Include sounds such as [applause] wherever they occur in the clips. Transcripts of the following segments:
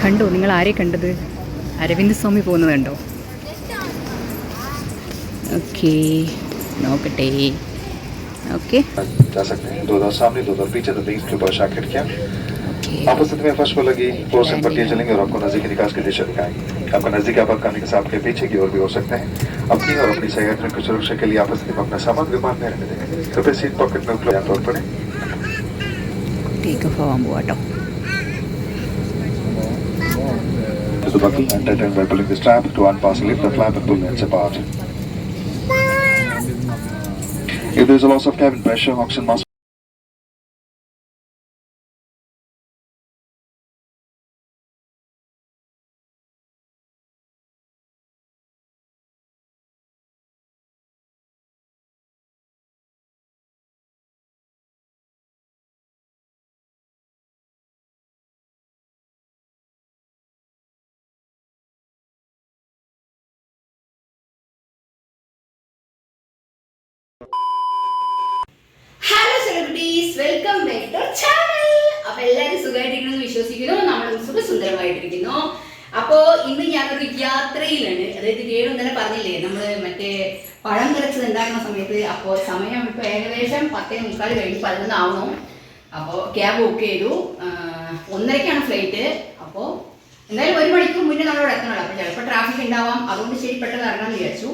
കണ്ടോ നിങ്ങൾ ആരെ കണ്ടത്? അരവിന്ദ് സ്വാമി പോകുന്നത് കണ്ടോ? ഓക്കെ നോക്കട്ടെ. ഓക്കെ. आपस में फर्श पर लगी फोर से पट्टियाँ चलेंगी और आपको नजदीकी निकास की दिशा दिखाएँगे आपका नजदीकी आपात के साथ आपके पीछे की ओर भी हो सकते हैं अपनी और अपनी सहयात्रियों की सुरक्षा के लिए आपस में अपना सामान विमान में रहने देंगे कृपया सीट पॉकेट में उपलब्ध तौर पर Take a firm water. By pulling the strap to unpass lift the flap and pull ends apart. If there is a loss of cabin pressure, oxygen must celebrities welcome back to channel അപ്പൊ എല്ലാവരും സുഖമായിട്ടിരിക്കുന്നു വിശ്വസിക്കുന്നു നമ്മൾ സുഖസുന്ദരമായിട്ടിരിക്കുന്നു. അപ്പോ ഇന്ന് ഞാനൊരു യാത്രയിലാണ്. അതായത് രേണു ഇന്നലെ പറഞ്ഞില്ലേ നമ്മൾ മറ്റേ പഴം നിറച്ചത് ഉണ്ടാക്കുന്ന സമയത്ത് അപ്പോൾ സമയം ഇപ്പൊ ഏകദേശം പത്തേ മുക്കാൽ കഴിഞ്ഞ് പതിനൊന്ന് ആവണു അപ്പോൾ ക്യാബ് ബുക്ക് ചെയ്തു ഒന്നരക്കാണ് ഫ്ലൈറ്റ് അപ്പോൾ എന്തായാലും ഒരു മണിക്കൂർ മുന്നേ നമ്മളോട് എത്തണം അപ്പോൾ ചിലപ്പോൾ ട്രാഫിക് ഉണ്ടാവാം. അതുകൊണ്ട് ശരി പെട്ടെന്ന് ഇറങ്ങാമെന്ന് വിചാരിച്ചു.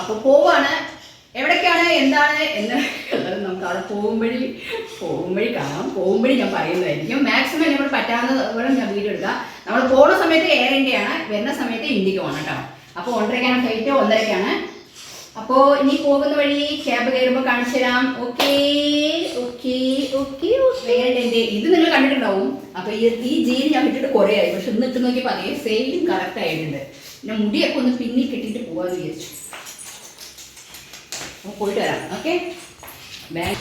അപ്പോൾ പോവാണ്. എവിടേക്കാണ് എന്താണ് എന്ന് നമുക്ക് അവിടെ പോകുമ്പോഴി പോകുമ്പോഴി കാണാം. പോകുമ്പോഴി ഞാൻ പറയുന്നതായിരിക്കും. മാക്സിമം നമ്മൾ പറ്റാവുന്ന ഞാൻ വീഡിയോ എടുക്കാം. നമ്മൾ പോകുന്ന സമയത്ത് എയർ ഇന്ത്യയാണ് വരുന്ന സമയത്ത് ഇന്ത്യയ്ക്ക് പോകണം കേട്ടോ. അപ്പോൾ ഒന്നരക്കാണ് ഫ്ലൈറ്റ് ഒന്നരക്കാണ്. അപ്പോൾ ഇനി പോകുന്ന വഴി ക്യാബ് കയറുമ്പോൾ കാണിച്ചു തരാം. ഓക്കേ ഓക്കേ ഓക്കേ വേണ്ട ഇത് നിങ്ങൾ കണ്ടിട്ടുണ്ടാവും. അപ്പോൾ ഈ ഈ ജീൻ ഞാൻ വിട്ടിട്ട് കുറേ ആയി പക്ഷെ ഇന്ന് ഇട്ട് നോക്കിയപ്പോൾ അതേ സെയിം കറക്റ്റ് ആയിട്ടുണ്ട്. പിന്നെ മുടിയൊക്കെ ഒന്ന് പിന്നി കെട്ടിയിട്ട് പോകാമെന്ന് വിചാരിച്ചു. പോയിട്ട് വരാം. ഓക്കെ? ബാഗ്.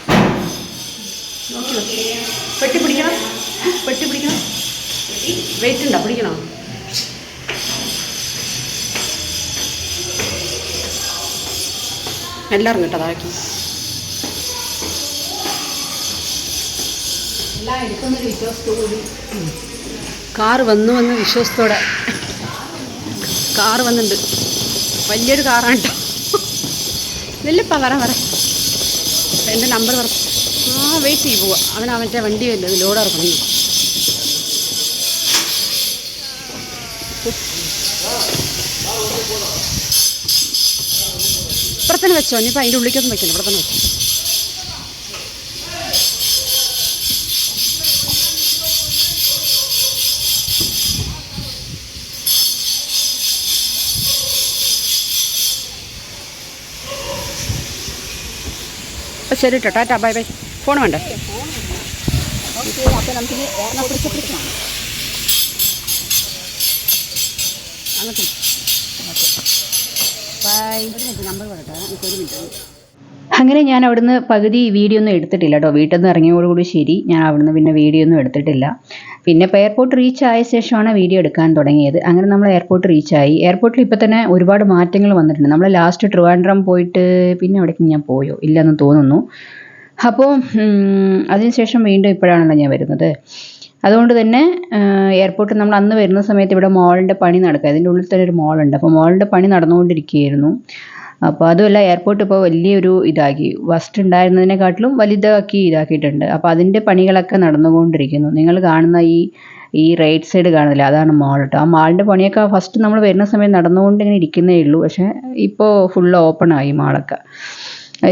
നോക്കി നോക്കി. പെട്ടി പിടിക്കണം. പെട്ടി പിടിക്കണം. വെയിറ്റ് ഉണ്ടോ? പിടിക്കണോ? കേട്ടോ എല്ലാം എടുക്കുന്നൊരു വിശ്വാസത്തോടുകൂടി. കാറ് വന്നു വന്ന് വിശ്വാസത്തോടെ. കാറ് വന്നിട്ടുണ്ട് വലിയൊരു കാറാണ് കേട്ടോ നെല്ലപ്പാ വരാൻ വരാം എന്റെ നമ്പർ പറ. ആ വെയിറ്റ് ചെയ്ത് പോവാ. അവൻ അവന്റെ വണ്ടി വല്ല അത് ലോഡ് ഇറക്കണം ഇപ്പുറത്തന്നെ വെച്ചോ ഇനിയിപ്പോൾ അതിന്റെ ഉള്ളിലേക്കൊന്നും വെക്കണം ഇവിടെ തന്നെ വെച്ചോ. ശരി കേട്ടോ ടാറ്റാ ബൈ ബൈ. ഫോൺ വേണ്ടേ? അങ്ങനെ ഞാൻ അവിടുന്ന് പകുതി വീഡിയോ ഒന്നും എടുത്തിട്ടില്ല കേട്ടോ വീട്ടിൽ നിന്ന് ഇറങ്ങിയോടുകൂടി ശരി. ഞാൻ അവിടുന്ന് പിന്നെ വീഡിയോ ഒന്നും എടുത്തിട്ടില്ല. പിന്നെ ഇപ്പോൾ എയർപോർട്ട് റീച്ച് ആയ ശേഷമാണ് വീഡിയോ എടുക്കാൻ തുടങ്ങിയത്. അങ്ങനെ നമ്മൾ എയർപോർട്ട് റീച്ച് ആയി. എയർപോർട്ടിൽ ഇപ്പോൾ തന്നെ ഒരുപാട് മാറ്റങ്ങൾ വന്നിട്ടുണ്ട്. നമ്മൾ ലാസ്റ്റ് ട്രിവാൻഡ്രം പോയിട്ട് പിന്നെ അവിടേക്ക് ഞാൻ പോയോ? ഇല്ലെന്ന് തോന്നുന്നു. അപ്പോൾ അതിനുശേഷം വീണ്ടും ഇപ്പോഴാണല്ലോ ഞാൻ വരുന്നത്. അതുകൊണ്ട് തന്നെ എയർപോർട്ടിൽ നമ്മൾ അന്ന് വരുന്ന സമയത്ത് ഇവിടെ മോളിന്റെ പണി നടക്കുക. അതിന്റെ ഉള്ളിൽ തന്നെ ഒരു മോളുണ്ട് അപ്പോൾ മോളിന്റെ പണി നടന്നുകൊണ്ടിരിക്കുകയായിരുന്നു. അപ്പോൾ അതുമല്ല എയർപോർട്ട് ഇപ്പോൾ വലിയൊരു ഇതാക്കി. വസ്റ്റ് ഉണ്ടായിരുന്നതിനെക്കാട്ടിലും വലുതാക്കി ഇതാക്കിയിട്ടുണ്ട്. അപ്പോൾ അതിന്റെ പണികളൊക്കെ നടന്നുകൊണ്ടിരിക്കുന്നു. നിങ്ങൾ കാണുന്ന ഈ ഈ റൈറ്റ് സൈഡ് കാണുന്നില്ല? അതാണ് മാൾ കേട്ടോ ആ മാളിന്റെ പണിയൊക്കെ ഫസ്റ്റ് നമ്മൾ വരുന്ന സമയം നടന്നുകൊണ്ട് ഇങ്ങനെ ഇരിക്കുന്നേ ഉള്ളൂ. പക്ഷേ ഇപ്പോൾ ഫുൾ ഓപ്പൺ ആയി മാളൊക്കെ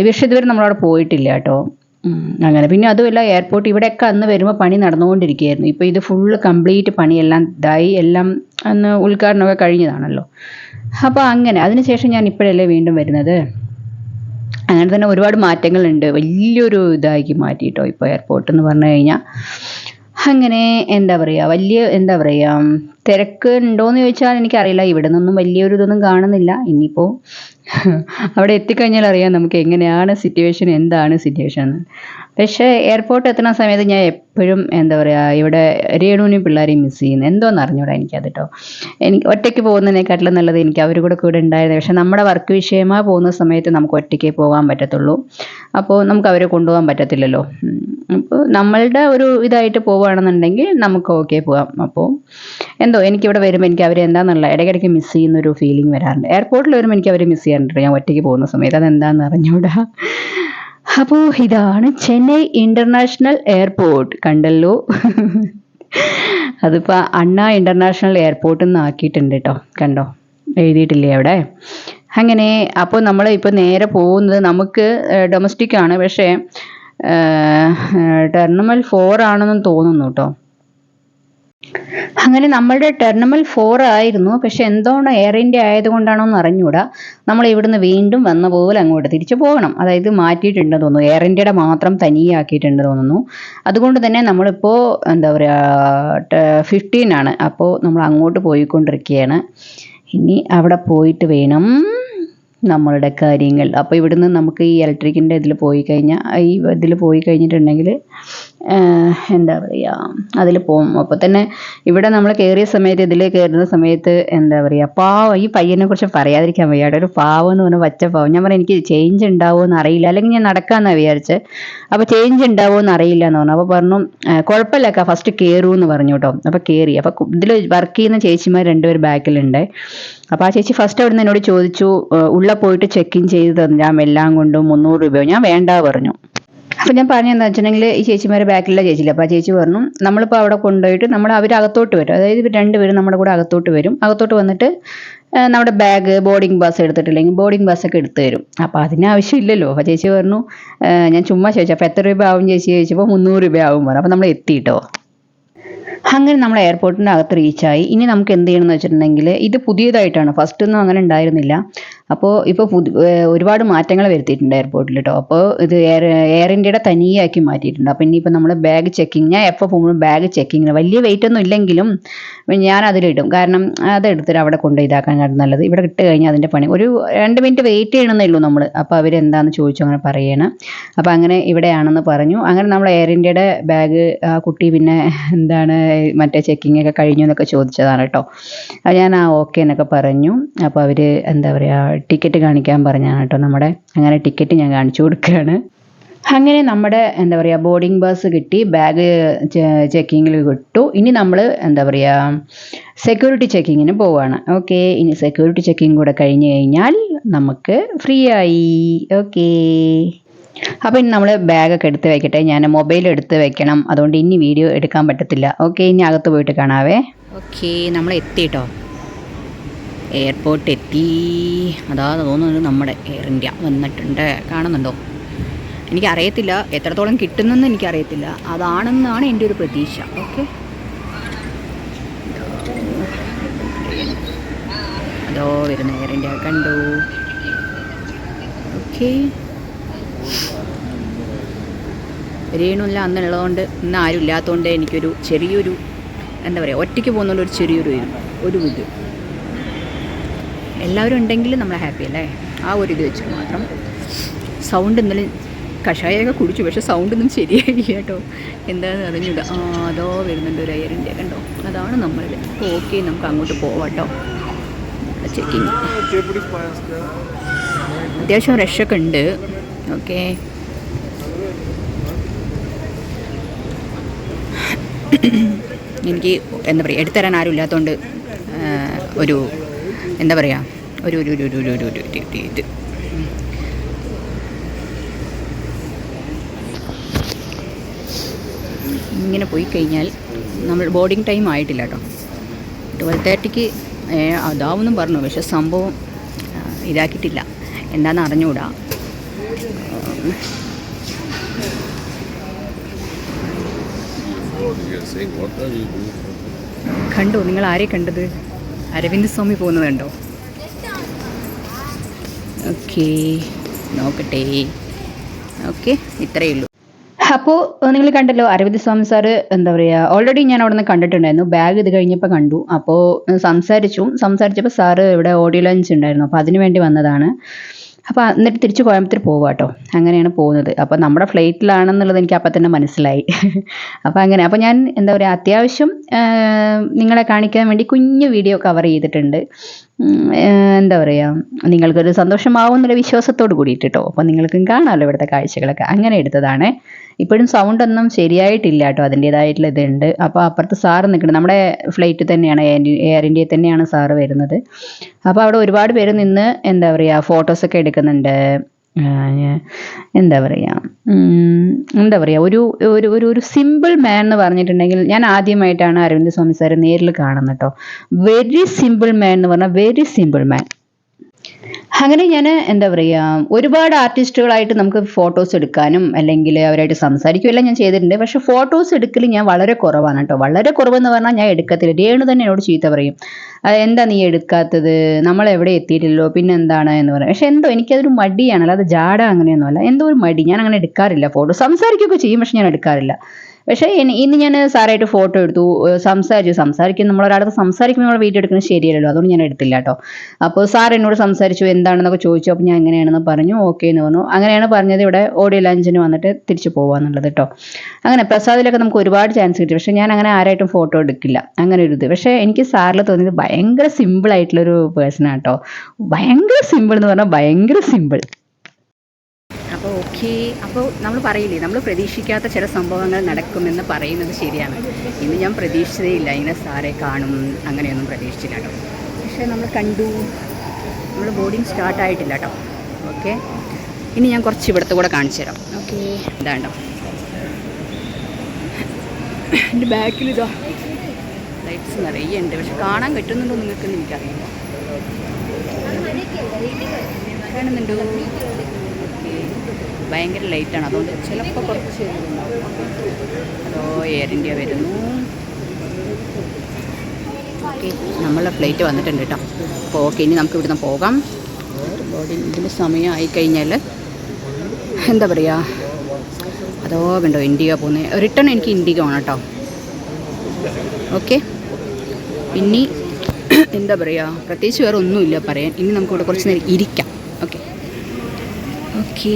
പക്ഷേ ഇതുവരെ നമ്മളവിടെ പോയിട്ടില്ല കേട്ടോ. അങ്ങനെ. പിന്നെ അതുമല്ല എയർപോർട്ട് ഇവിടെയൊക്കെ അന്ന് വരുമ്പോൾ പണി നടന്നുകൊണ്ടിരിക്കുകയായിരുന്നു. ഇപ്പോൾ ഇത് ഫുള്ള് കംപ്ലീറ്റ് പണിയെല്ലാം ഇതായി. എല്ലാം അന്ന് ഉദ്ഘാടനമൊക്കെ കഴിഞ്ഞതാണല്ലോ. അപ്പോൾ അങ്ങനെ. അതിനുശേഷം ഞാൻ ഇപ്പോഴല്ലേ വീണ്ടും വരുന്നത്? അങ്ങനെ തന്നെ ഒരുപാട് മാറ്റങ്ങളുണ്ട്. വലിയൊരു ഇതാക്കി മാറ്റിയിട്ടോ ഇപ്പോൾ എയർപോർട്ട് എന്ന് പറഞ്ഞു കഴിഞ്ഞാൽ അങ്ങനെ എന്താ പറയുക വലിയ എന്താ പറയുക തിരക്ക് ഉണ്ടോയെന്ന് ചോദിച്ചാൽ എനിക്കറിയില്ല. ഇവിടെ നിന്നൊന്നും വലിയൊരു ഇതൊന്നും കാണുന്നില്ല. ഇനിയിപ്പോൾ അവിടെ എത്തിക്കഴിഞ്ഞാൽ അറിയാം നമുക്ക് എങ്ങനെയാണ് സിറ്റുവേഷൻ എന്താണ് സിറ്റുവേഷൻ എന്ന്. പക്ഷേ എയർപോർട്ട് എത്തുന്ന സമയത്ത് ഞാൻ എപ്പോഴും എന്താ പറയുക ഇവിടെ രേണുവിനെയും പിള്ളേരെയും മിസ് ചെയ്യുന്നു. എന്തോന്ന് അറിഞ്ഞൂടാ എനിക്കത് കേട്ടോ എനിക്ക് ഒറ്റയ്ക്ക് പോകുന്നതിനെക്കാട്ടിലും നല്ലത് എനിക്ക് അവർ കൂടെ കൂടെ ഉണ്ടായിരുന്നു. പക്ഷേ നമ്മുടെ വർക്ക് വിഷയമായി പോകുന്ന സമയത്ത് നമുക്ക് ഒറ്റയ്ക്ക് പോകാൻ പറ്റത്തുള്ളൂ. അപ്പോൾ നമുക്ക് അവരെ കൊണ്ടുപോകാൻ പറ്റത്തില്ലല്ലോ. അപ്പോൾ നമ്മളുടെ ഒരു ഇതായിട്ട് പോവുകയാണെന്നുണ്ടെങ്കിൽ നമുക്ക് ഓക്കെ പോകാം. അപ്പോൾ എന്തോ എനിക്കിവിടെ വരുമ്പോൾ എനിക്ക് അവരെ എന്താണെന്നുള്ള ഇടയ്ക്കിടയ്ക്ക് മിസ് ചെയ്യുന്ന ഒരു ഫീലിംഗ് വരാറുണ്ട്. എയർപോർട്ടിൽ വരുമ്പോൾ എനിക്ക് അവരെ മിസ് ചെയ്യാറുണ്ട് ഞാൻ ഒറ്റയ്ക്ക് പോകുന്ന സമയത്ത്. അതെന്താണെന്ന് അറിഞ്ഞൂടാ. അപ്പോൾ ഇതാണ് ചെന്നൈ ഇന്റർനാഷണൽ എയർപോർട്ട്. കണ്ടല്ലോ. അതിപ്പോൾ അണ്ണ ഇന്റർനാഷണൽ എയർപോർട്ടിൽ നിന്ന് ആക്കിയിട്ടുണ്ട് കേട്ടോ കണ്ടോ? എഴുതിയിട്ടില്ലേ അവിടെ? അങ്ങനെ അപ്പോൾ നമ്മൾ ഇപ്പോൾ നേരെ പോകുന്നത് നമുക്ക് ഡൊമസ്റ്റിക് ആണ്. പക്ഷേ ടെർമിനൽ ഫോർ ആണെന്ന് തോന്നുന്നു കേട്ടോ അങ്ങനെ നമ്മളുടെ ടെർമിനൽ ഫോർ ആയിരുന്നു. പക്ഷെ എന്തോണോ എയർ ഇന്ത്യ ആയതുകൊണ്ടാണോ എന്ന് അറിഞ്ഞൂടാ. നമ്മൾ ഇവിടുന്ന് വീണ്ടും വന്ന പോലെ അങ്ങോട്ട് തിരിച്ചു പോകണം. അതായത് മാറ്റിയിട്ടുണ്ട് തോന്നുന്നു. എയർ ഇന്ത്യയുടെ മാത്രം തനിയാക്കിയിട്ടുണ്ട് തോന്നുന്നു. അതുകൊണ്ട് തന്നെ നമ്മളിപ്പോൾ എന്താ പറയുക ഫിഫ്റ്റീൻ ആണ്. അപ്പോൾ നമ്മൾ അങ്ങോട്ട് പോയിക്കൊണ്ടിരിക്കുകയാണ്. ഇനി അവിടെ പോയിട്ട് വേണം നമ്മളുടെ കാര്യങ്ങൾ. അപ്പോൾ ഇവിടുന്ന് നമുക്ക് ഈ ഇലക്ട്രിക്കിന്റെ ഇതിൽ പോയി കഴിഞ്ഞാൽ ഈ ഇതിൽ പോയി കഴിഞ്ഞിട്ടുണ്ടെങ്കിൽ എന്താ പറയുക അതിൽ പോകും അപ്പോൾ തന്നെ ഇവിടെ നമ്മൾ കയറിയ സമയത്ത് ഇതിൽ കയറുന്ന സമയത്ത് എന്താ പറയുക പാവം ഈ പയ്യനെ കുറിച്ച് പറയാതിരിക്കാൻ വയ്യ അവിടെ ഒരു പാവം എന്ന് പറഞ്ഞാൽ പച്ച പാവം. ഞാൻ പറഞ്ഞു എനിക്ക് ചേഞ്ച് ഉണ്ടാവുമോ എന്ന് അറിയില്ല. അല്ലെങ്കിൽ ഞാൻ നടക്കാമെന്നാണ് വിചാരിച്ചത് അപ്പോൾ ചേഞ്ച് ഉണ്ടാവുമോ എന്ന് അറിയില്ല എന്ന് പറഞ്ഞു. അപ്പോൾ പറഞ്ഞു കുഴപ്പമില്ലക്ക ഫസ്റ്റ് കയറൂ എന്ന് പറഞ്ഞു കേട്ടോ. അപ്പോൾ കയറി അപ്പോൾ ഇതിൽ വർക്ക് ചെയ്യുന്ന ചേച്ചിമാർ രണ്ടുപേർ ബാക്കിലുണ്ട് അപ്പോൾ ആ ചേച്ചി ഫസ്റ്റ് അവിടെ നിന്ന് എന്നോട് ചോദിച്ചു "ഏഹ്, ഉള്ള പോയിട്ട് ചെക്ക് ഇൻ ചെയ്ത് തരാം എല്ലാം കൊണ്ടും മുന്നൂറ് രൂപയോ ഞാൻ വേണ്ട പറഞ്ഞു. അപ്പോൾ ഞാൻ പറഞ്ഞു എന്താ വെച്ചിട്ടുണ്ടെങ്കിൽ ഈ ചേച്ചിമാരെ ബാക്കിലുള്ള ചേച്ചിയില്ല? അപ്പോൾ ആ ചേച്ചി പറഞ്ഞു നമ്മളിപ്പോൾ അവിടെ കൊണ്ടുപോയിട്ട് നമ്മൾ അവർ അകത്തോട്ട് വരും. അതായത് രണ്ടുപേരും നമ്മുടെ കൂടെ അകത്തോട്ട് വരും. അകത്തോട്ട് വന്നിട്ട് നമ്മുടെ ബാഗ് ബോർഡിംഗ് പാസ് എടുത്തിട്ടില്ലെങ്കിൽ ബോർഡിംഗ് ബസ്സൊക്കെ എടുത്തു തരും. അപ്പോൾ അതിന് ആവശ്യമില്ലല്ലോ. ചേച്ചി പറഞ്ഞു ഞാൻ ചുമ്മാ ചോദിച്ചു. അപ്പോൾ എത്ര രൂപ ആവും ചേച്ചി? ചോദിച്ചപ്പോൾ മുന്നൂറ് രൂപ ആവും പറഞ്ഞു. അപ്പോൾ നമ്മൾ എത്തിയിട്ടോ അങ്ങനെ നമ്മൾ എയർപോർട്ടിന്റെ അകത്ത് റീച്ചായി ഇനി നമുക്ക് എന്ത് ചെയ്യണം എന്ന് വെച്ചിട്ടുണ്ടെങ്കിൽ ഇത് പുതിയതായിട്ടാണ്. ഫസ്റ്റ് ഒന്നും അങ്ങനെ ഉണ്ടായിരുന്നില്ല. അപ്പോൾ ഇപ്പോൾ പുതു ഒരുപാട് മാറ്റങ്ങൾ വരുത്തിയിട്ടുണ്ട് എയർപോർട്ടിൽ കേട്ടോ അപ്പോൾ ഇത് എയർ എയർ ഇന്ത്യയുടെ തനിയാക്കി മാറ്റിയിട്ടുണ്ട്. അപ്പോൾ ഇനിയിപ്പോൾ നമ്മൾ ബാഗ് ചെക്കിങ് ഞാൻ എപ്പോൾ പോകുമ്പോഴും ബാഗ് ചെക്കിങ്ങിന് വലിയ വെയിറ്റ് ഒന്നും ഇല്ലെങ്കിലും ഞാൻ അതിലിടും. കാരണം അതെടുത്തിട്ട് അവിടെ കൊണ്ട് ഇതാക്കാനാണ് നല്ലത്. ഇവിടെ ഇട്ട് കഴിഞ്ഞാൽ അതിന്റെ പണി. ഒരു രണ്ട് മിനിറ്റ് വെയിറ്റ് ചെയ്യണമെന്നേ ഉള്ളൂ നമ്മൾ അപ്പോൾ അവരെന്താണെന്ന് ചോദിച്ചു അങ്ങനെ പറയണം. അപ്പോൾ അങ്ങനെ ഇവിടെയാണെന്ന് പറഞ്ഞു. അങ്ങനെ നമ്മൾ എയർ ഇന്ത്യയുടെ ബാഗ് ആ കുട്ടി പിന്നെ എന്താണ് മറ്റേ ചെക്കിംഗ് ഒക്കെ കഴിഞ്ഞു എന്നൊക്കെ ചോദിച്ചതാണ് കേട്ടോ ഞാൻ ആ ഓക്കെ എന്നൊക്കെ പറഞ്ഞു. അപ്പോൾ അവർ എന്താ പറയുക ടിക്കറ്റ് കാണിക്കാൻ പറഞ്ഞാണ് കേട്ടോ നമ്മുടെ. അങ്ങനെ ടിക്കറ്റ് ഞാൻ കാണിച്ചു കൊടുക്കുകയാണ്. അങ്ങനെ നമ്മുടെ എന്താ പറയുക ബോർഡിംഗ് ബസ് കിട്ടി. ബാഗ് ചെക്കിങ്ങിൽ കിട്ടു ഇനി നമ്മൾ എന്താ പറയുക സെക്യൂരിറ്റി ചെക്കിങ്ങിന് പോവുകയാണ് ഓക്കെ ഇനി സെക്യൂരിറ്റി ചെക്കിങ് കൂടെ കഴിഞ്ഞ് കഴിഞ്ഞാൽ നമുക്ക് ഫ്രീ ആയി. ഓക്കെ അപ്പോൾ ഇനി നമ്മൾ ബാഗൊക്കെ എടുത്ത് വെക്കട്ടെ. ഞാൻ മൊബൈൽ എടുത്ത് വെക്കണം. അതുകൊണ്ട് ഇനി വീഡിയോ എടുക്കാൻ പറ്റത്തില്ല. ഓക്കെ ഇനി അകത്ത് പോയിട്ട് കാണാവേ. ഓക്കെ നമ്മൾ എത്തിട്ടോ എയർപോർട്ട് എത്തി. അതാ തോന്നുന്നത് നമ്മുടെ എയർ ഇന്ത്യ വന്നിട്ടുണ്ട്. കാണുന്നുണ്ടോ? എനിക്കറിയത്തില്ല. എത്രത്തോളം കിട്ടുന്നെന്ന് എനിക്കറിയത്തില്ല. അതാണെന്നാണ് എന്റെ ഒരു പ്രതീക്ഷ. ഓക്കെ അതോ വരുന്ന എയർ ഇന്ത്യ കണ്ടു. ഓക്കെ രേണുല്ല അന്നുള്ളതുകൊണ്ട് ഇന്ന് ആരും ഇല്ലാത്തതുകൊണ്ട് എനിക്കൊരു ചെറിയൊരു എന്താ പറയുക ഒറ്റയ്ക്ക് പോകുന്നതുകൊണ്ട് ഒരു ചെറിയൊരു ഒരു ഇത്. എല്ലാവരും ഉണ്ടെങ്കിൽ നമ്മൾ ഹാപ്പി അല്ലേ? ആ ഒരു ഇത് വെച്ച് മാത്രം. സൗണ്ട് ഇന്നലെ കഷായമൊക്കെ കുടിച്ചു പക്ഷേ സൗണ്ടൊന്നും ശരിയായില്ല കേട്ടോ. എന്താണെന്ന് അറിഞ്ഞൂട. ആ അതോ വരുന്നുണ്ട് ഒരു ഇന്ത്യ കണ്ടോ? അതാണ് നമ്മൾ ഓക്കെ നമുക്ക് അങ്ങോട്ട് പോവാട്ടോ ചെക്കിങ് അത്യാവശ്യം റഷൊക്കെ ഉണ്ട്. ഓക്കെ എനിക്ക് എന്താ പറയുക എടുത്തരാൻ ആരും ഇല്ലാത്തതുകൊണ്ട് ഒരു എന്താ പറയുക ഒരു ഒരു ഒരു ഒരു ഒരു ഒരു ഒരു ഇത് ഇങ്ങനെ പോയി കഴിഞ്ഞാൽ നമ്മൾ ബോർഡിംഗ് ടൈം ആയിട്ടില്ല കേട്ടോ ട്വൽവ് തേർട്ടിക്ക് അതാവുന്നു പറഞ്ഞു പക്ഷെ സംഭവം ഇതാക്കിയിട്ടില്ല എന്താണെന്ന് അറിഞ്ഞുകൂടാ കണ്ടു നിങ്ങൾ ആരെ കണ്ടത് അരവിന്ദ് സ്വാമി പോകുന്നത് കണ്ടോ? ഓക്കെ നോക്കട്ടെ. ഓക്കെ ഇത്രയേ ഉള്ളൂ. അപ്പോൾ നിങ്ങൾ കണ്ടല്ലോ അരവിന്ദ് സ്വാമി സാറ് എന്താ പറയുക ഓൾറെഡി ഞാൻ അവിടെ നിന്ന് കണ്ടിട്ടുണ്ടായിരുന്നു ബാഗ് ഇത് കഴിഞ്ഞപ്പോൾ കണ്ടു. അപ്പോൾ സംസാരിച്ചു. സംസാരിച്ചപ്പോൾ സാറ് ഇവിടെ ഓഡിയോ ലഞ്ച് ഉണ്ടായിരുന്നു. അപ്പോൾ അതിനു വേണ്ടി വന്നതാണ്. അപ്പോൾ എന്നിട്ട് തിരിച്ച് കോയമ്പത്തൂർ പോവുക കേട്ടോ അങ്ങനെയാണ് പോകുന്നത്. അപ്പോൾ നമ്മുടെ ഫ്ലൈറ്റിലാണെന്നുള്ളത് എനിക്ക് അപ്പം തന്നെ മനസ്സിലായി. [laughs] അപ്പോൾ അങ്ങനെ അപ്പോൾ ഞാൻ എന്താ പറയുക അത്യാവശ്യം നിങ്ങളെ കാണിക്കാൻ വേണ്ടി കുഞ്ഞു വീഡിയോ കവർ ചെയ്തിട്ടുണ്ട്. എന്താ പറയുക നിങ്ങൾക്കൊരു സന്തോഷമാവും എന്നുള്ള വിശ്വാസത്തോട് കൂടിയിട്ട് കേട്ടോ അപ്പോൾ നിങ്ങൾക്കും കാണാമല്ലോ ഇവിടുത്തെ കാഴ്ചകളൊക്കെ. അങ്ങനെ എടുത്തതാണ്. ഇപ്പോഴും സൗണ്ട് ഒന്നും ശരിയായിട്ടില്ല കേട്ടോ അതിന്റേതായിട്ടുള്ള ഇതുണ്ട്. അപ്പോൾ അപ്പുറത്ത് സാറ് നിൽക്കുന്നത് നമ്മുടെ ഫ്ലൈറ്റ് തന്നെയാണ് എയർ ഇന്ത്യയിൽ തന്നെയാണ് സാറ് വരുന്നത്. അപ്പോൾ അവിടെ ഒരുപാട് പേര് നിന്ന് എന്താ പറയുക ഫോട്ടോസൊക്കെ എടുക്കുന്നുണ്ട്. എന്താ പറയുക എന്താ പറയുക ഒരു ഒരു ഒരു ഒരു സിമ്പിൾ മാൻ എന്ന് പറഞ്ഞിട്ടുണ്ടെങ്കിൽ ഞാൻ ആദ്യമായിട്ടാണ് അരവിന്ദ് സ്വാമി സാറ് നേരിൽ കാണുന്നത് കേട്ടോ വെരി സിമ്പിൾ മാൻ എന്ന് പറഞ്ഞാൽ വെരി സിമ്പിൾ മാൻ അങ്ങനെ ഞാൻ എന്താ പറയുക ഒരുപാട് ആർട്ടിസ്റ്റുകളായിട്ട് നമുക്ക് ഫോട്ടോസ് എടുക്കാനും അല്ലെങ്കിൽ അവരായിട്ട് സംസാരിക്കുകയും എല്ലാം ഞാൻ ചെയ്തിട്ടുണ്ട്. പക്ഷെ ഫോട്ടോസ് എടുക്കൽ ഞാൻ വളരെ കുറവാണ് കേട്ടോ. വളരെ കുറവെന്ന് പറഞ്ഞാൽ ഞാൻ എടുക്കത്തില്ല. രേണു തന്നെ എന്നോട് ചീത്ത പറയും. എന്താ നീ എടുക്കാത്തത്? നമ്മൾ എവിടെ എത്തിയിട്ടില്ലല്ലോ? പിന്നെ എന്താണ്? എന്ന് പറയും. പക്ഷെ എന്തോ എനിക്കതൊരു മടിയാണ്. അല്ലാതെ ജാട അങ്ങനെയൊന്നുമല്ല. എന്തോ ഒരു മടി. ഞാൻ അങ്ങനെ എടുക്കാറില്ല ഫോട്ടോ സംസാരിക്കുകയൊക്കെ ചെയ്യും പക്ഷെ ഞാൻ എടുക്കാറില്ല. പക്ഷേ ഇനി- ഇന്ന് ഞാൻ സാറായിട്ട് ഫോട്ടോ എടുത്തു. സംസാരിച്ചു. സംസാരിക്കും നമ്മൾ ഒരാളത്ത് സംസാരിക്കുമ്പോൾ നമ്മൾ വീഡിയോ എടുക്കുന്നത് ശരിയല്ലല്ലോ. അതുകൊണ്ട് ഞാൻ എടുത്തില്ല കേട്ടോ. അപ്പോൾ സാർ എന്നോട് സംസാരിച്ചു എന്താണെന്നൊക്കെ ചോദിച്ചു. അപ്പോൾ ഞാൻ എങ്ങനെയാണെന്ന് പറഞ്ഞു. ഓക്കെ എന്ന് പറഞ്ഞു. അങ്ങനെയാണ് പറഞ്ഞത് ഇവിടെ ഓഡിയോ ലഞ്ചിന് വന്നിട്ട് തിരിച്ചു പോകാന്നുള്ളത് കേട്ടോ. അങ്ങനെ പ്രസാദിലൊക്കെ നമുക്ക് ഒരുപാട് ചാൻസ് കിട്ടി. പക്ഷേ ഞാൻ അങ്ങനെ ആരായിട്ടും ഫോട്ടോ എടുക്കില്ല. അങ്ങനെ ഒരു ഇത്. പക്ഷേ എനിക്ക് സാറിൽ തോന്നിയത് ഭയങ്കര സിമ്പിൾ ആയിട്ടുള്ളൊരു പേഴ്സണാണ് കേട്ടോ. ഭയങ്കര സിമ്പിൾ എന്ന് പറഞ്ഞാൽ ഭയങ്കര സിമ്പിൾ ഓക്കെ. അപ്പോൾ നമ്മൾ പറയില്ലേ നമ്മൾ പ്രതീക്ഷിക്കാത്ത ചില സംഭവങ്ങൾ നടക്കുമെന്ന് പറയുന്നത് ശരിയാണ്. ഇന്ന് ഞാൻ പ്രതീക്ഷിച്ചതേ ഇല്ല ഇങ്ങനെ സാറെ കാണും അങ്ങനെയൊന്നും പ്രതീക്ഷിച്ചില്ല കേട്ടോ. പക്ഷേ നമ്മൾ കണ്ടു. നമ്മൾ ബോഡിങ് സ്റ്റാർട്ട് ആയിട്ടില്ല കേട്ടോ. ഓക്കെ. ഇനി ഞാൻ കുറച്ച് ഇവിടുത്തെ കൂടെ കാണിച്ചു തരാം. ഓക്കെ. ഇതാണ്ടോ എന്റെ ബാക്കിൽ ഇതാ. ലൈറ്റ്സ് നിറയെ ഉണ്ട്. പക്ഷെ കാണാൻ കിട്ടുന്നുണ്ടോ നിങ്ങൾക്ക് എനിക്കറിയില്ല. കാണുന്നുണ്ടോ. ഭയങ്കര ലേറ്റാണ് അതുകൊണ്ട് ചിലപ്പോൾ കുറച്ച് അതോ എയർ ഇന്ത്യ വരുന്നു. ഓക്കെ നമ്മളെ ഫ്ലൈറ്റ് വന്നിട്ടുണ്ട് കേട്ടോ അപ്പോൾ ഓക്കെ ഇനി നമുക്ക് ഇവിടുന്ന് പോകാം. ബോഡി ഇതിന്റെ സമയം ആയിക്കഴിഞ്ഞാൽ എന്താ പറയുക അതോ കണ്ടോ ഇൻഡിക പോകുന്നത് റിട്ടേൺ എനിക്ക് ഇൻഡിക വേണം കേട്ടോ ഓക്കെ ഇനി [clears throat] എന്താ പറയുക പ്രത്യേകിച്ച് വേറെ ഒന്നുമില്ല പറയാൻ. ഇനി നമുക്കിവിടെ കുറച്ച് നേരം ഇരിക്കാം. ഓക്കെ ഓക്കെ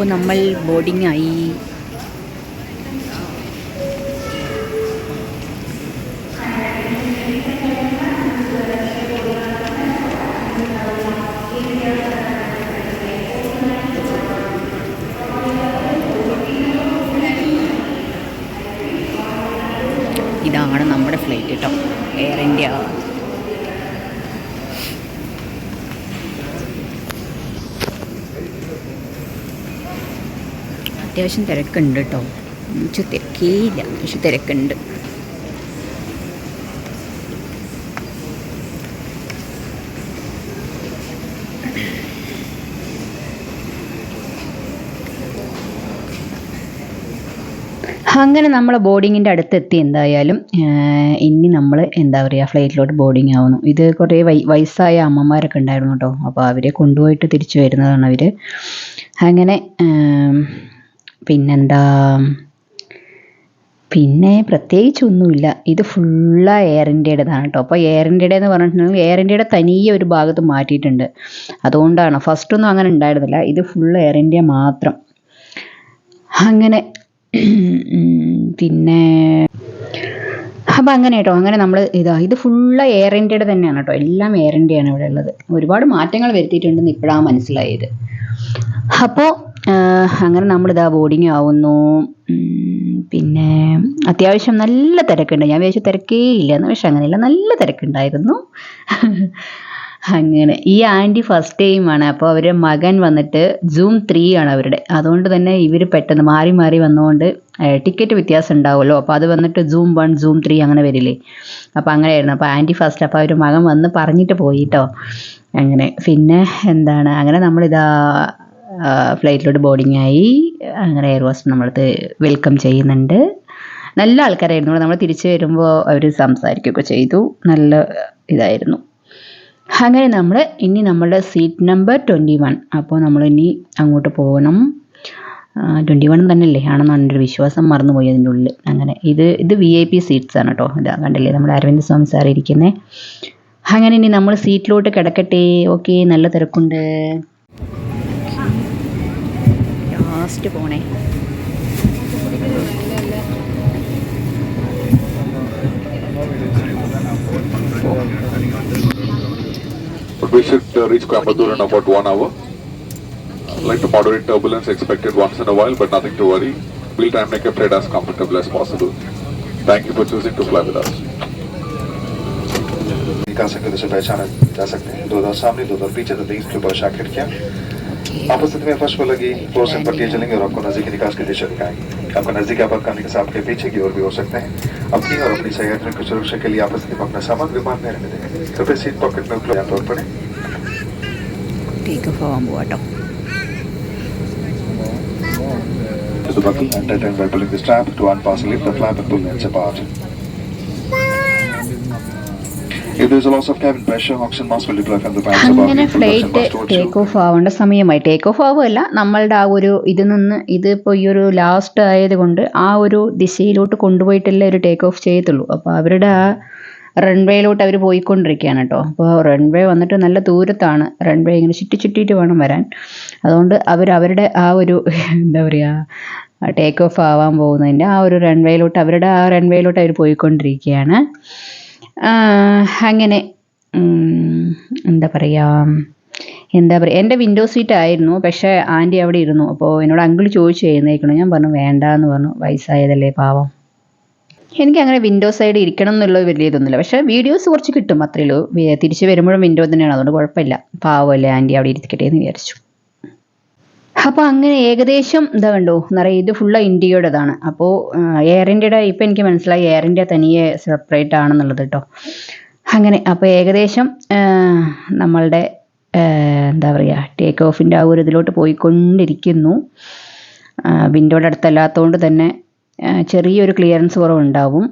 അപ്പോൾ നമ്മൾ ബോർഡിംഗ് ആയി ഇതാണ് നമ്മുടെ ഫ്ലൈറ്റ് കേട്ടോ എയർ ഇന്ത്യ അത്യാവശ്യം തിരക്കുണ്ട് കേട്ടോ. പക്ഷെ തിരക്കേയില്ല പക്ഷെ തിരക്കുണ്ട്. അങ്ങനെ നമ്മൾ ബോർഡിങ്ങിന്റെ അടുത്തെത്തി എന്തായാലും ഇനി നമ്മൾ എന്താ പറയുക ഫ്ലൈറ്റിലോട്ട് ബോർഡിങ് ആവുന്നു. ഇത് കുറേ വൈ വയസ്സായ അമ്മമാരൊക്കെ ഉണ്ടായിരുന്നു കേട്ടോ. അപ്പോൾ അവരെ കൊണ്ടുപോയിട്ട് തിരിച്ചു വരുന്നതാണ് അവർ അങ്ങനെ പിന്നെന്താ? പിന്നെ പ്രത്യേകിച്ചൊന്നുമില്ല. ഇത് ഫുള്ള് എയർ ഇന്ത്യയുടേതാണ് കേട്ടോ അപ്പോൾ എയർ ഇന്ത്യയുടെ എന്ന് പറഞ്ഞിട്ടുണ്ടെങ്കിൽ എയർ ഇന്ത്യയുടെ തനിയെ ഒരു ഭാഗത്ത് മാറ്റിയിട്ടുണ്ട്. അതുകൊണ്ടാണ് ഫസ്റ്റൊന്നും അങ്ങനെ ഉണ്ടായിരുന്നില്ല. ഇത് ഫുള്ള് എയർ ഇന്ത്യ മാത്രം. അങ്ങനെ. പിന്നെ അപ്പം അങ്ങനെ കേട്ടോ അങ്ങനെ നമ്മൾ ഇതാ ഇത് ഫുള്ള് എയർ ഇന്ത്യയുടെ തന്നെയാണ് കേട്ടോ എല്ലാം എയർ ഇന്ത്യയാണ് ഇവിടെ ഉള്ളത്. ഒരുപാട് മാറ്റങ്ങൾ വരുത്തിയിട്ടുണ്ടെന്ന് ഇപ്പോഴാണ് മനസ്സിലായത്. അപ്പോൾ അങ്ങനെ നമ്മൾ നമ്മളിതാ ബോർഡിങ് ആവുന്നു. പിന്നെ അത്യാവശ്യം നല്ല തിരക്കുണ്ട്. ഞാൻ വിചാരിച്ചു തിരക്കേ ഇല്ല എന്ന് പക്ഷെ അങ്ങനെയല്ല നല്ല തിരക്കുണ്ടായിരുന്നു. [laughs] അങ്ങനെ. ഈ ആന്റി ഫസ്റ്റ് ടൈം ആണ്. അപ്പോൾ അവരുടെ മകൻ വന്നിട്ട് ജൂം ത്രീ ആണ് അവരുടെ. അതുകൊണ്ട് തന്നെ ഇവർ പെട്ടെന്ന് മാറി മാറി വന്നുകൊണ്ട് ടിക്കറ്റ് വ്യത്യാസം ഉണ്ടാവുമല്ലോ. അപ്പോൾ അത് വന്നിട്ട് ജൂം വൺ ജൂം ത്രീ അങ്ങനെ വരില്ലേ. അപ്പോൾ അങ്ങനെയായിരുന്നു. അപ്പോൾ ആന്റി ഫസ്റ്റ് അപ്പോൾ അവർ മകൻ വന്ന് പറഞ്ഞിട്ട് പോയി കേട്ടോ അങ്ങനെ. പിന്നെ എന്താണ്? അങ്ങനെ നമ്മളിതാ ഫ്ലൈറ്റിലോട്ട് ബോർഡിംഗ് ആയി അങ്ങനെ എയർ വാസ് നമ്മളത് വെൽക്കം ചെയ്യുന്നുണ്ട്. നല്ല ആൾക്കാരായിരുന്നു. നമ്മൾ തിരിച്ചു വരുമ്പോൾ അവർ സംസാരിക്കുകയൊക്കെ ചെയ്തു. നല്ല ഇതായിരുന്നു. അങ്ങനെ നമ്മൾ ഇനി നമ്മളുടെ സീറ്റ് നമ്പർ ട്വന്റി വൺ അപ്പോൾ നമ്മൾ ഇനി അങ്ങോട്ട് പോകണം. ട്വന്റി വൺ തന്നെയല്ലേ? ആണെന്ന് എന്റെ വിശ്വാസം മറന്നുപോയി അതിന്റെ ഉള്ളിൽ അങ്ങനെ ഇത് ഇത് വി ഐ പി സീറ്റ്സ് ആണ് കേട്ടോ ഇതാ കണ്ടില്ലേ? നമ്മുടെ അരവിന്ദ് സ്വാമി സാർ ഇരിക്കുന്നത് അങ്ങനെ ഇനി നമ്മൾ സീറ്റിലോട്ട് കിടക്കട്ടെ. ഓക്കെ നല്ല തിരക്കുണ്ട്. ലാസ്റ്റ് പോണേ But we should uh, reach Coimbatore in about one hour. Like to moderate turbulence expected once in a while, but nothing to worry. We'll try and make a flight as comfortable as possible. Thank you for choosing to fly with us. निकास के से पहचाने जा सकते हैं दो दौर सामने दो दौर पीछे तथा इसके ऊपर आशा खिड़कियाँ अवस्थित में फर्श पर लगी फ्लोर से पट्टियाँ चलेंगी और आपको नजदीकी निकास के दिशा दिखाएँगी आपका नजदीकी आपातकालीन के आपके पीछे की ओर भी हो सकते हैं। अपनी और अपनी सहयात्रियों की सुरक्षा के लिए आपस में अपना सामान विमान तो में रहने दें कृपया सीट पॉकेट में उपलब्ध तौर पर Take a firm water. To the buckle and tighten by pulling the strap to unfasten, it, the flap and pull the apart. അങ്ങനെ ഫ്ലൈറ്റ് mask അങ്ങനെ ഫ്ലൈറ്റ് ടേക്ക് ഓഫ് ആവേണ്ട സമയമായി. ടേക്ക് ഓഫ് ആവുമല്ല നമ്മളുടെ ആ ഒരു ഇതിൽ നിന്ന് ഇതിപ്പോൾ ഈ ഒരു ലാസ്റ്റ് ആയതുകൊണ്ട് ആ ഒരു ദിശയിലോട്ട് കൊണ്ടുപോയിട്ടല്ലേ ഒരു ടേക്ക് ഓഫ് ചെയ്യത്തുള്ളൂ. അപ്പോൾ അവരുടെ ആ റൺവേയിലോട്ട് അവർ പോയിക്കൊണ്ടിരിക്കുകയാണ് കേട്ടോ. അപ്പോൾ റൺവേ വന്നിട്ട് നല്ല ദൂരത്താണ്. റൺവേ ഇങ്ങനെ ചുറ്റി ചുറ്റിയിട്ട് വേണം വരാൻ. അതുകൊണ്ട് അവർ അവരുടെ ആ ഒരു [laughs] എന്താ പറയുക ടേക്ക് ഓഫ് ആവാൻ പോകുന്നതിന്റെ ആ ഒരു റൺവേയിലോട്ട് അവരുടെ ആ റൺവേയിലോട്ട് അവർ പോയിക്കൊണ്ടിരിക്കുകയാണ്. അങ്ങനെ എന്താ പറയുക എന്താ പറയുക എന്റെ വിൻഡോ സീറ്റ് ആയിരുന്നു പക്ഷേ ആന്റി അവിടെ ഇരുന്നു. അപ്പോൾ എന്നോട് അങ്കിൾ ചോദിച്ചു എഴുന്നേക്കണം ഞാൻ പറഞ്ഞു വേണ്ട എന്ന് പറഞ്ഞു വയസ്സായതല്ലേ പാവം. എനിക്ക് അങ്ങനെ വിൻഡോ സൈഡ് ഇരിക്കണം എന്നുള്ളത് വലിയ ഇതൊന്നുമില്ല. പക്ഷേ വീഡിയോസ് കുറച്ച് കിട്ടും അത്രയേ ഉള്ളൂ. വി- തിരിച്ച് വരുമ്പോഴും വിൻഡോ തന്നെയാണ്. അതുകൊണ്ട് കുഴപ്പമില്ല. പാവമല്ലേ ആന്റി അവിടെ ഇരിക്കട്ടെ എന്ന് വിചാരിച്ചു. അപ്പോൾ അങ്ങനെ ഏകദേശം എന്താ കണ്ടോ നിറയെ ഇത് ഫുള്ള് ഇന്ത്യയുടേതാണ്. അപ്പോൾ എയർ ഇന്ത്യയുടെ ഇപ്പം എനിക്ക് മനസ്സിലായി എയർ ഇന്ത്യ തനിയെ സെപ്പറേറ്റ് ആണെന്നുള്ളത് കേട്ടോ അങ്ങനെ അപ്പോൾ ഏകദേശം നമ്മളുടെ എന്താ പറയുക ടേക്ക് ഓഫിന്റെ ആ ഒരു ഇതിലോട്ട് പോയിക്കൊണ്ടിരിക്കുന്നു. വിൻഡോയുടെ അടുത്തല്ലാത്തതുകൊണ്ട് തന്നെ ചെറിയൊരു ക്ലിയറൻസ് കുറവുണ്ടാവും.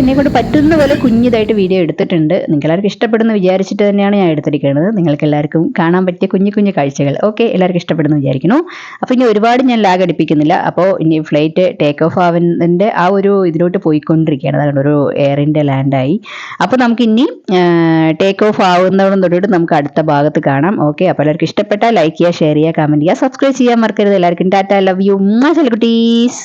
എന്നെ കൊണ്ട് പറ്റുന്ന പോലെ കുഞ്ഞിതായിട്ട് വീഡിയോ എടുത്തിട്ടുണ്ട്. നിങ്ങൾ എല്ലാവർക്കും ഇഷ്ടപ്പെടുന്നു വിചാരിച്ചിട്ട് തന്നെയാണ് ഞാൻ എടുത്തിരിക്കുന്നത്. നിങ്ങൾക്ക് എല്ലാവർക്കും കാണാൻ പറ്റിയ കുഞ്ഞു കുഞ്ഞു കാഴ്ചകൾ. ഓക്കെ എല്ലാവർക്കും ഇഷ്ടപ്പെടുന്നു വിചാരിക്കുന്നു. അപ്പോൾ ഇനി ഒരുപാട് ഞാൻ ലാഗ് അടിപ്പിക്കുന്നില്ല. അപ്പോൾ ഇനി ഫ്ലൈറ്റ് ടേക്ക് ഓഫ് ആവുന്നതിന്റെ ആ ഒരു ഇതിലോട്ട് പോയിക്കൊണ്ടിരിക്കുകയാണ്. അതുകൊണ്ട് ഒരു എയറിന്റെ ലാൻഡായി അപ്പോൾ നമുക്ക് ഇനി ടേക്ക് ഓഫ് ആവുന്നതോടും തൊട്ടിട്ട് നമുക്ക് അടുത്ത ഭാഗത്ത് കാണാം. ഓക്കെ അപ്പോൾ എല്ലാവർക്കും ഇഷ്ടപ്പെട്ടാൽ ലൈക്ക് ചെയ്യുക ഷെയർ ചെയ്യുക കമന്റ് ചെയ്യുക സബ്സ്ക്രൈബ് ചെയ്യാൻ മറക്കരുത്. എല്ലാവർക്കും ടാറ്റ ലവ് യു മച്ചൽ കുട്ടീസ്